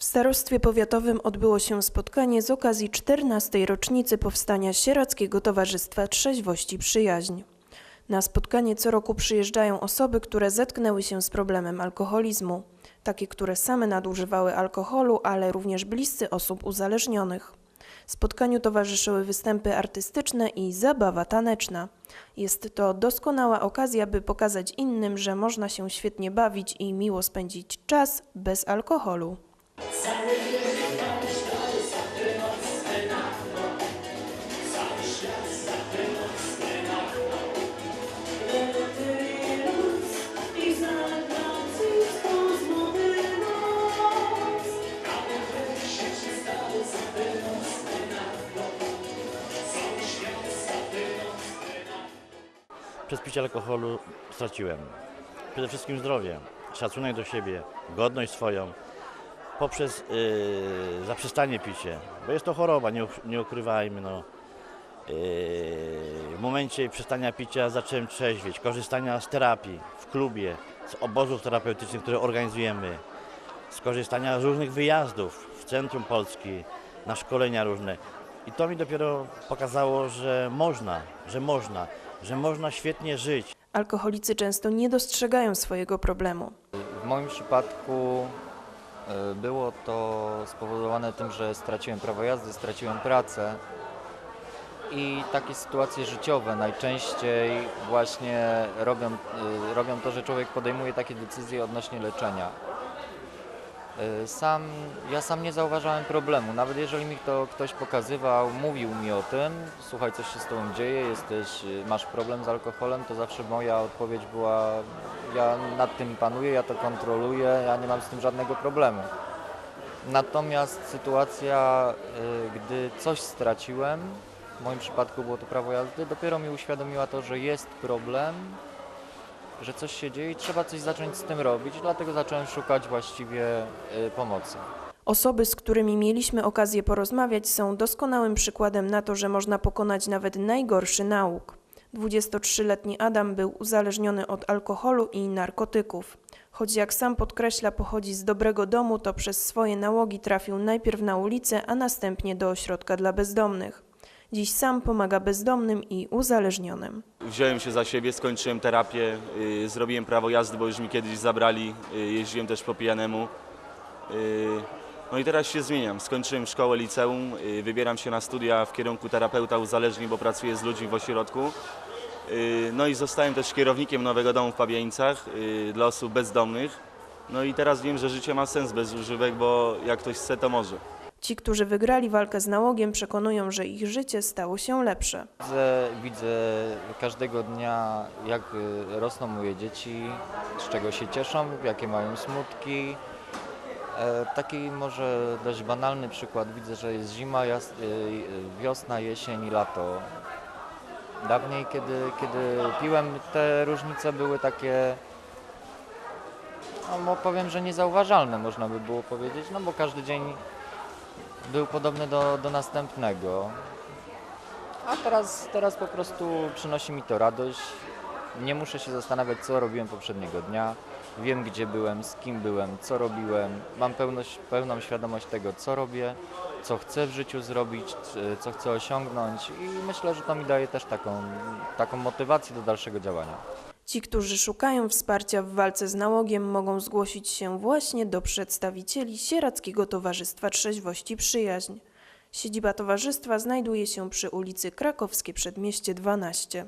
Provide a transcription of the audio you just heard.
W starostwie powiatowym odbyło się spotkanie z okazji 14. rocznicy powstania Sieradzkiego Towarzystwa Trzeźwości Przyjaźń. Na spotkanie co roku przyjeżdżają osoby, które zetknęły się z problemem alkoholizmu, takie, które same nadużywały alkoholu, ale również bliscy osób uzależnionych. Spotkaniu towarzyszyły występy artystyczne i zabawa taneczna. Jest to doskonała okazja, by pokazać innym, że można się świetnie bawić i miło spędzić czas bez alkoholu. Przez picie alkoholu straciłem. Przede wszystkim zdrowie, szacunek do siebie, godność swoją, poprzez yy, zaprzestanie picie, bo jest to choroba, nie, nie ukrywajmy. No. Yy, w momencie przestania picia zacząłem trzeźwieć, korzystania z terapii w klubie, z obozów terapeutycznych, które organizujemy, z korzystania z różnych wyjazdów w centrum Polski, na szkolenia różne. I to mi dopiero pokazało, że można, że można, że można świetnie żyć. Alkoholicy często nie dostrzegają swojego problemu. W moim przypadku było to spowodowane tym, że straciłem prawo jazdy, straciłem pracę i takie sytuacje życiowe najczęściej właśnie robią, e, robią to, że człowiek podejmuje takie decyzje odnośnie leczenia. E, Sam, ja sam nie zauważałem problemu, nawet jeżeli mi to ktoś pokazywał, mówił mi o tym, słuchaj, coś się z tobą dzieje, jesteś, y, masz problem z alkoholem, to zawsze moja odpowiedź była, ja nad tym panuję, ja to kontroluję, ja nie mam z tym żadnego problemu. Natomiast sytuacja, y, gdy coś straciłem, w moim przypadku było to prawo jazdy, dopiero mi uświadomiła to, że jest problem, że coś się dzieje i trzeba coś zacząć z tym robić, dlatego zacząłem szukać właściwie y, pomocy. Osoby, z którymi mieliśmy okazję porozmawiać, są doskonałym przykładem na to, że można pokonać nawet najgorszy nauk. 23-letni Adam był uzależniony od alkoholu i narkotyków. Choć jak sam podkreśla, pochodzi z dobrego domu, to przez swoje nałogi trafił najpierw na ulicę, a następnie do ośrodka dla bezdomnych. Dziś sam pomaga bezdomnym i uzależnionym. Wziąłem się za siebie, skończyłem terapię, y, zrobiłem prawo jazdy, bo już mi kiedyś zabrali, y, jeździłem też po pijanemu. Y, no i teraz się zmieniam. Skończyłem szkołę liceum, wybieram się na studia w kierunku terapeuta uzależnień, bo pracuję z ludźmi w ośrodku. No i zostałem też kierownikiem nowego domu w Pabiańcach y, dla osób bezdomnych. No i teraz wiem, że życie ma sens bez używek, bo jak ktoś chce, to może. Ci, którzy wygrali walkę z nałogiem, przekonują, że ich życie stało się lepsze. Widzę, widzę każdego dnia, jak y, rosną moje dzieci, z czego się cieszą, jakie mają smutki. E, Taki może dość banalny przykład. Widzę, że jest zima, y, y, wiosna, jesień i lato. Dawniej, kiedy, kiedy piłem, te różnice były takie, no powiem, że niezauważalne, można by było powiedzieć, no bo każdy dzień był podobny do, do następnego. A teraz, teraz po prostu przynosi mi to radość. Nie muszę się zastanawiać, co robiłem poprzedniego dnia. Wiem, gdzie byłem, z kim byłem, co robiłem. Mam pełność, pełną świadomość tego, co robię, co chcę w życiu zrobić, co chcę osiągnąć i myślę, że to mi daje też taką, taką motywację do dalszego działania. Ci, którzy szukają wsparcia w walce z nałogiem, mogą zgłosić się właśnie do przedstawicieli Sieradzkiego Towarzystwa Trzeźwości Przyjaźń. Siedziba towarzystwa znajduje się przy ulicy Krakowskie Przedmieście 12.